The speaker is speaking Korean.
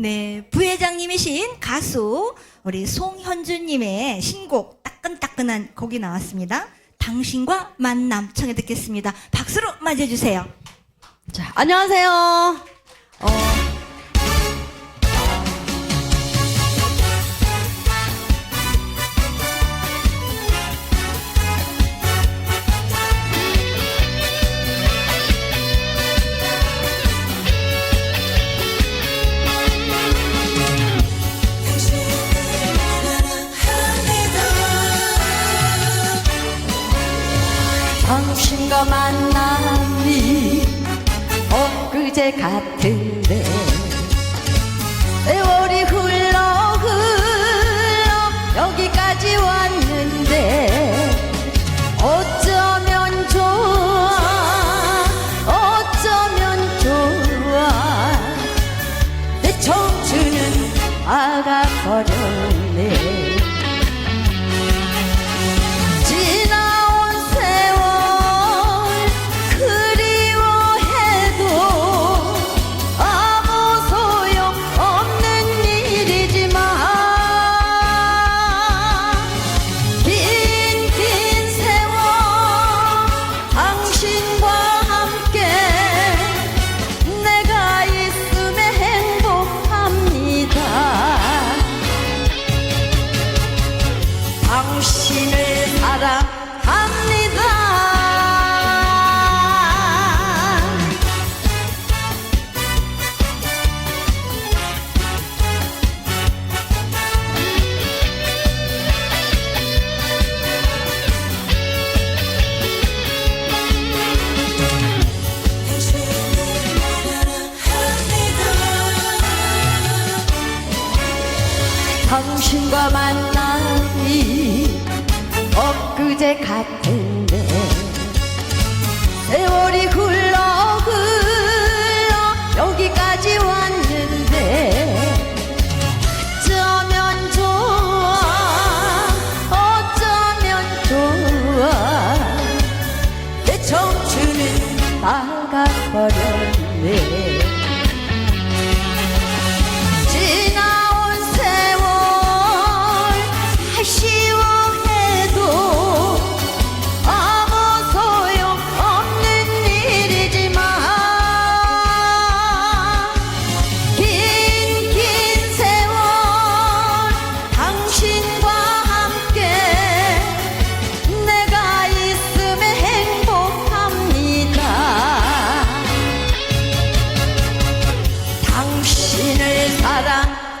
네, 부회장님이신 가수 우리 송현주님의 신곡 따끈따끈한 곡이 나왔습니다. 당신과 만남 청해 듣겠습니다. 박수로 맞이해 주세요. 자, 안녕하세요. 당신과 만남이 엊그제 같은데 세월이 흘러 흘러 여기까지 왔는데 어쩌면 좋아 어쩌면 좋아. 내 청춘은 아가 당신을 사랑합니다. 당신과 만남이 엊그제 같은데 세월이 흘러 흘러 여기까지 왔는데 어쩌면 좋아 어쩌면 좋아. 내 청춘은 나가버렸네 사랑합니다.